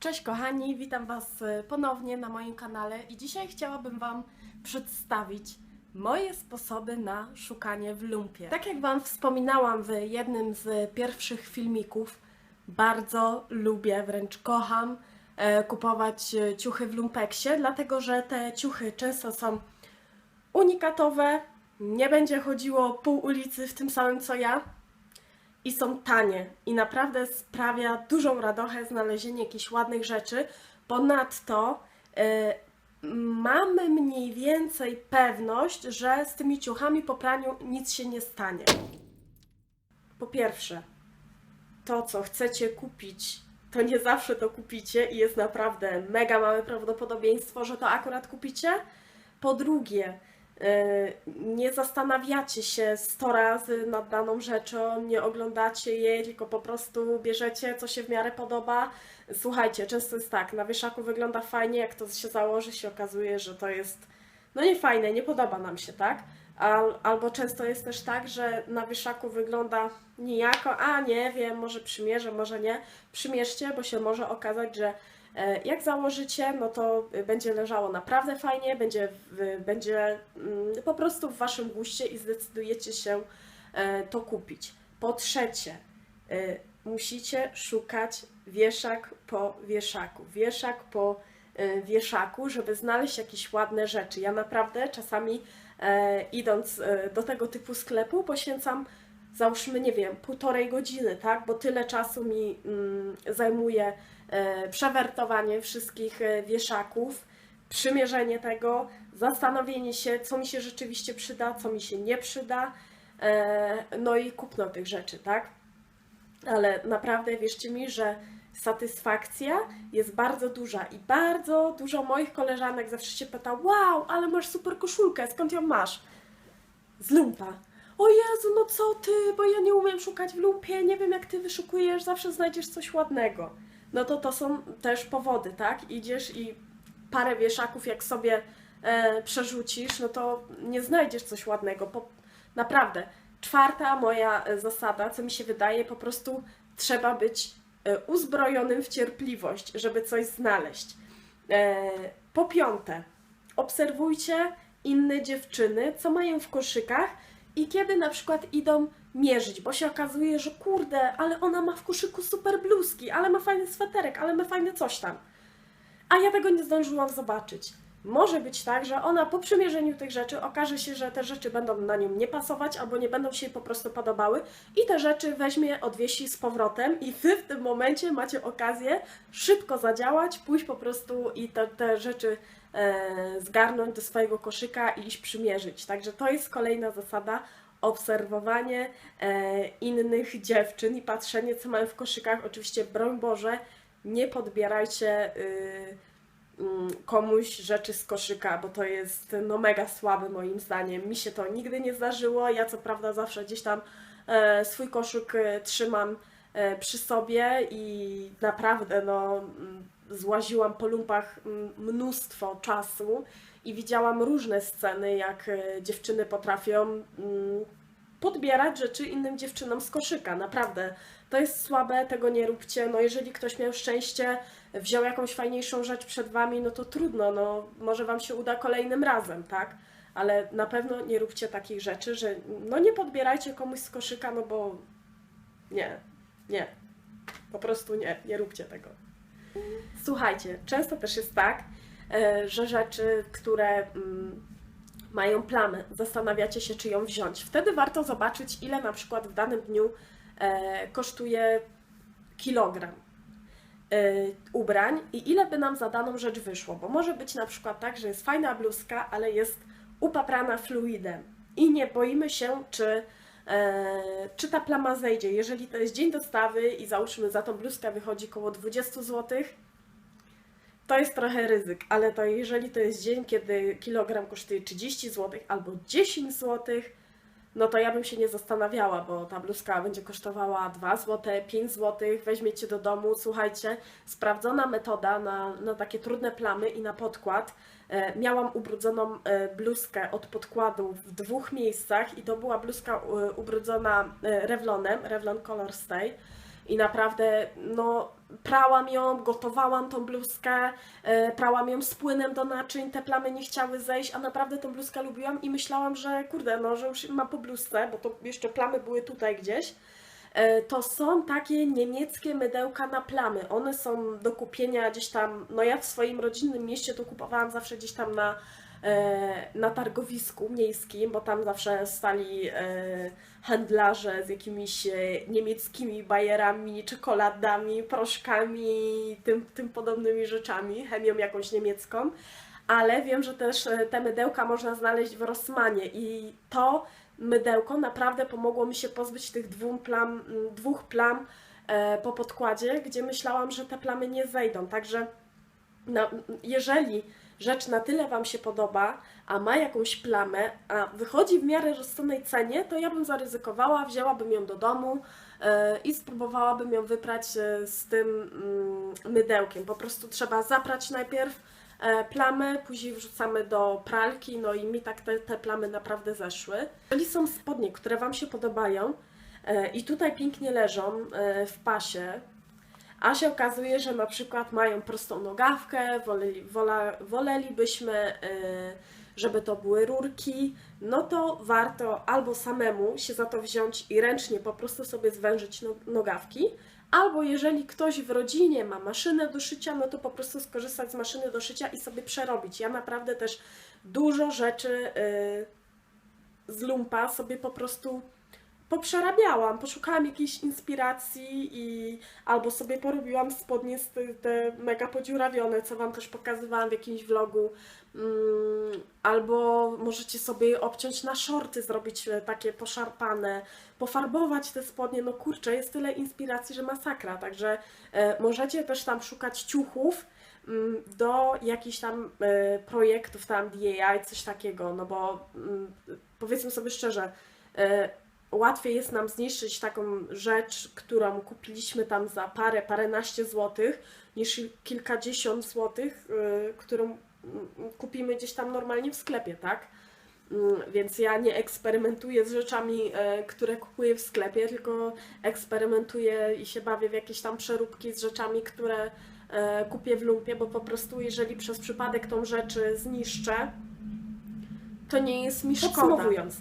Cześć kochani, witam Was e, ponownie na moim kanale i dzisiaj chciałabym Wam przedstawić moje sposoby na szukanie w lumpie. Tak jak Wam wspominałam w jednym z pierwszych filmików, bardzo lubię, wręcz kocham e, kupować e, ciuchy w lumpeksie, dlatego że te ciuchy często są unikatowe, nie będzie chodziło pół ulicy w tym samym co ja, i są tanie i naprawdę sprawia dużą radochę znalezienie jakichś ładnych rzeczy. Ponadto y, mamy mniej więcej pewność, że z tymi ciuchami po praniu nic się nie stanie. Po pierwsze, to co chcecie kupić, to nie zawsze to kupicie i jest naprawdę mega małe prawdopodobieństwo, że to akurat kupicie. Po drugie, nie zastanawiacie się 100 razy nad daną rzeczą, nie oglądacie jej, tylko po prostu bierzecie, co się w miarę podoba. Słuchajcie, często jest tak, na wieszaku wygląda fajnie, jak to się założy, się okazuje, że to jest no nie fajne, nie podoba nam się, tak? Al, albo często jest też tak, że na wieszaku wygląda nijako, a nie wiem, może przymierzę, może nie. Przymierzcie, bo się może okazać, że jak założycie, no to będzie leżało naprawdę fajnie, będzie, będzie mm, po prostu w Waszym guście i zdecydujecie się e, to kupić. Po trzecie, e, musicie szukać wieszak po wieszaku, wieszak po e, wieszaku, żeby znaleźć jakieś ładne rzeczy. Ja naprawdę czasami e, idąc e, do tego typu sklepu poświęcam załóżmy, nie wiem, półtorej godziny, tak? Bo tyle czasu mi mm, zajmuje e, przewertowanie wszystkich e, wieszaków, przymierzenie tego, zastanowienie się, co mi się rzeczywiście przyda, co mi się nie przyda, e, no i kupno tych rzeczy, tak? Ale naprawdę wierzcie mi, że satysfakcja jest bardzo duża i bardzo dużo moich koleżanek zawsze się pyta, wow, ale masz super koszulkę, skąd ją masz? Z lumpa. O Jezu, no co ty, bo ja nie umiem szukać w lumpie, nie wiem jak ty wyszukujesz, zawsze znajdziesz coś ładnego. No to to są też powody, tak? Idziesz i parę wieszaków jak sobie e, przerzucisz, no to nie znajdziesz coś ładnego. Po, naprawdę. Czwarta moja e, zasada, co mi się wydaje, po prostu trzeba być e, uzbrojonym w cierpliwość, żeby coś znaleźć. E, po piąte, obserwujcie inne dziewczyny, co mają w koszykach i kiedy na przykład idą mierzyć, bo się okazuje, że kurde, ale ona ma w koszyku super bluzki, ale ma fajny sweterek, ale ma fajne coś tam. A ja tego nie zdążyłam zobaczyć. Może być tak, że ona po przymierzeniu tych rzeczy okaże się, że te rzeczy będą na nią nie pasować albo nie będą się jej po prostu podobały i te rzeczy weźmie, odwiesi z powrotem i wy w tym momencie macie okazję szybko zadziałać, pójść po prostu i te, te rzeczy zgarnąć do swojego koszyka i iść przymierzyć. Także to jest kolejna zasada, obserwowanie e, innych dziewczyn i patrzenie, co mają w koszykach. Oczywiście, broń Boże, nie podbierajcie y, mm, komuś rzeczy z koszyka, bo to jest no mega słabe moim zdaniem. Mi się to nigdy nie zdarzyło. Ja co prawda zawsze gdzieś tam e, swój koszyk e, trzymam e, przy sobie i naprawdę no mm, złaziłam po lumpach mm, mnóstwo czasu i widziałam różne sceny, jak e, dziewczyny potrafią mm, podbierać rzeczy innym dziewczynom z koszyka. Naprawdę, to jest słabe, tego nie róbcie. No jeżeli ktoś miał szczęście, wziął jakąś fajniejszą rzecz przed wami, no to trudno, no może wam się uda kolejnym razem, tak? Ale na pewno nie róbcie takich rzeczy, że no nie podbierajcie komuś z koszyka, no bo nie, nie. Po prostu nie, nie róbcie tego. Słuchajcie, często też jest tak, e, że rzeczy, które mm, mają plamę, zastanawiacie się, czy ją wziąć. Wtedy warto zobaczyć, ile na przykład w danym dniu e, kosztuje kilogram e, ubrań i ile by nam za daną rzecz wyszło. Bo może być na przykład tak, że jest fajna bluzka, ale jest upaprana fluidem i nie boimy się, czy, czy ta plama zejdzie. Jeżeli to jest dzień dostawy i załóżmy za tą bluzkę wychodzi około 20 zł, to jest trochę ryzyk, ale to jeżeli to jest dzień, kiedy kilogram kosztuje 30 zł albo 10 zł, no to ja bym się nie zastanawiała, bo ta bluzka będzie kosztowała 2 zł, 5 zł, weźmiecie do domu, słuchajcie, sprawdzona metoda na, na takie trudne plamy i na podkład. E, miałam ubrudzoną e, bluzkę od podkładu w dwóch miejscach i to była bluzka e, ubrudzona e, Revlonem, Revlon Color Stay. I naprawdę, no prałam ją, gotowałam tą bluzkę, e, prałam ją z płynem do naczyń, te plamy nie chciały zejść, a naprawdę tą bluzkę lubiłam i myślałam, że kurde, no, że już mam po bluzce, bo to jeszcze plamy były tutaj gdzieś. E, To są takie niemieckie mydełka na plamy. One są do kupienia gdzieś tam, no ja w swoim rodzinnym mieście to kupowałam zawsze gdzieś tam na, na targowisku miejskim, bo tam zawsze stali e, handlarze z jakimiś e, niemieckimi bajerami, czekoladami, proszkami, tym, tym podobnymi rzeczami, chemią jakąś niemiecką. Ale wiem, że też e, te mydełka można znaleźć w Rossmanie i to mydełko naprawdę pomogło mi się pozbyć tych dwóch plam, dwóch plam e, po podkładzie, gdzie myślałam, że te plamy nie zejdą. Także no, jeżeli rzecz na tyle Wam się podoba, a ma jakąś plamę, a wychodzi w miarę rozsądnej cenie, to ja bym zaryzykowała, wzięłabym ją do domu e, i spróbowałabym ją wyprać e, z tym mm, mydełkiem. Po prostu trzeba zaprać najpierw e, plamy, później wrzucamy do pralki, no i mi tak te, te plamy naprawdę zeszły. Jeżeli są spodnie, które Wam się podobają i tutaj pięknie leżą w pasie, a się okazuje, że na przykład mają prostą nogawkę, woleli, wola, wolelibyśmy, y, żeby to były rurki, no to warto albo samemu się za to wziąć i ręcznie po prostu sobie zwężyć no, nogawki, albo jeżeli ktoś w rodzinie ma maszynę do szycia, no to po prostu skorzystać z maszyny do szycia i sobie przerobić. Ja naprawdę też dużo rzeczy y, z lumpa sobie po prostu poprzerabiałam, poszukałam jakiejś inspiracji i albo sobie porobiłam spodnie te, mega podziurawione, co Wam też pokazywałam w jakimś vlogu, mm, albo możecie sobie obciąć na shorty, zrobić e, takie poszarpane, pofarbować te spodnie, no kurczę, jest tyle inspiracji, że masakra, także e, możecie też tam szukać ciuchów, mm, do jakichś tam e, projektów, tam DIY, coś takiego, no bo mm, powiedzmy sobie szczerze, łatwiej jest nam zniszczyć taką rzecz, którą kupiliśmy tam za parę, paręnaście złotych, niż kilkadziesiąt złotych, y, którą kupimy gdzieś tam normalnie w sklepie, tak? Mm, Więc ja nie eksperymentuję z rzeczami, e, które kupuję w sklepie, tylko eksperymentuję i się bawię w jakieś tam przeróbki z rzeczami, które e, kupię w lumpie, bo po prostu jeżeli przez przypadek tą rzecz zniszczę, to nie jest mi szkoda. Podsumowując,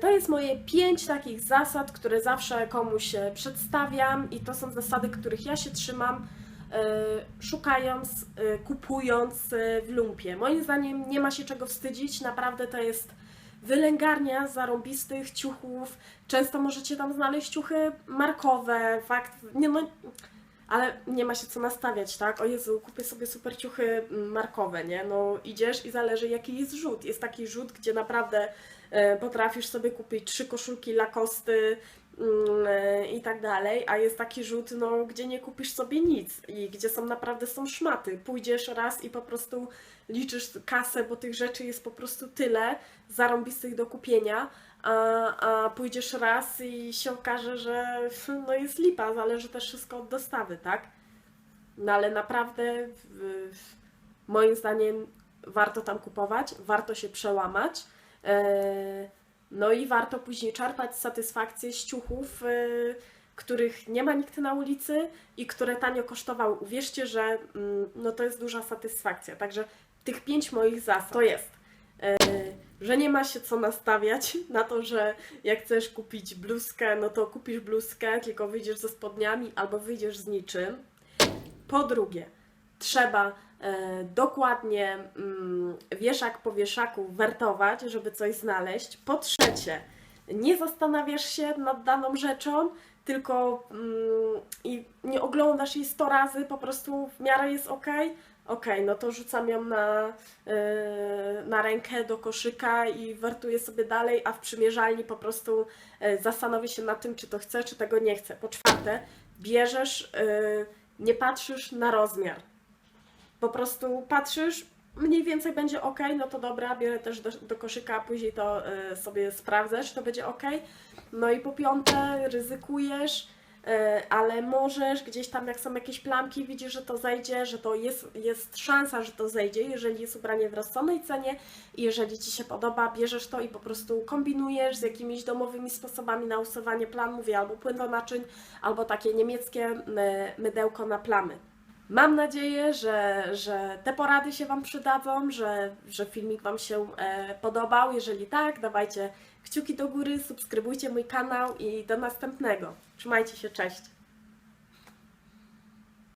to jest moje pięć takich zasad, które zawsze komuś e, przedstawiam i to są zasady, których ja się trzymam, e, szukając, e, kupując w lumpie. Moim zdaniem nie ma się czego wstydzić, naprawdę to jest wylęgarnia zarąbistych ciuchów. Często możecie tam znaleźć ciuchy markowe, fakt, nie no, ale nie ma się co nastawiać, tak? O Jezu, kupię sobie super ciuchy mm, markowe, nie? No idziesz i zależy jaki jest rzut. Jest taki rzut, gdzie naprawdę e, potrafisz sobie kupić trzy koszulki Lakosty e, i tak dalej, a jest taki rzut, no, gdzie nie kupisz sobie nic i gdzie są naprawdę są szmaty. Pójdziesz raz i po prostu liczysz kasę, bo tych rzeczy jest po prostu tyle zarąbistych do kupienia, a, a pójdziesz raz i się okaże, że no jest lipa, zależy też wszystko od dostawy, tak? No ale naprawdę w, w, moim zdaniem warto tam kupować, warto się przełamać. E, no i warto później czerpać satysfakcję z ciuchów, e, których nie ma nikt na ulicy i które tanio kosztowały. Uwierzcie, że mm, no to jest duża satysfakcja. Także tych pięć moich zasad to jest, e, że nie ma się co nastawiać na to, że jak chcesz kupić bluzkę, no to kupisz bluzkę, tylko wyjdziesz ze spodniami albo wyjdziesz z niczym. Po drugie, trzeba e, dokładnie mm, wieszak po wieszaku wertować, żeby coś znaleźć. Po trzecie, nie zastanawiasz się nad daną rzeczą, tylko mm, i nie oglądasz jej 100 razy, po prostu w miarę jest ok. Ok, no to rzucam ją na, e, na rękę do koszyka i wertuję sobie dalej, a w przymierzalni po prostu e, zastanowię się nad tym, czy to chcę, czy tego nie chcę. Po czwarte, bierzesz, nie patrzysz na rozmiar po prostu patrzysz, mniej więcej będzie ok, no to dobra, biorę też do, do koszyka, później to y, sobie czy to będzie ok. No i po piąte, ryzykujesz, e, ale możesz gdzieś tam, jak są jakieś plamki, widzisz, że to zejdzie, że to jest, jest szansa, że to zejdzie, jeżeli jest ubranie w rozsądnej cenie i jeżeli Ci się podoba, bierzesz to i po prostu kombinujesz z jakimiś domowymi sposobami na usuwanie plam, mówię albo płyn do naczyń, albo takie niemieckie my- mydełko na plamy. Mam nadzieję, że, że te porady się Wam przydadzą, że, że filmik Wam się e, podobał. Jeżeli tak, dawajcie kciuki do góry, subskrybujcie mój kanał i do następnego. Trzymajcie się, cześć!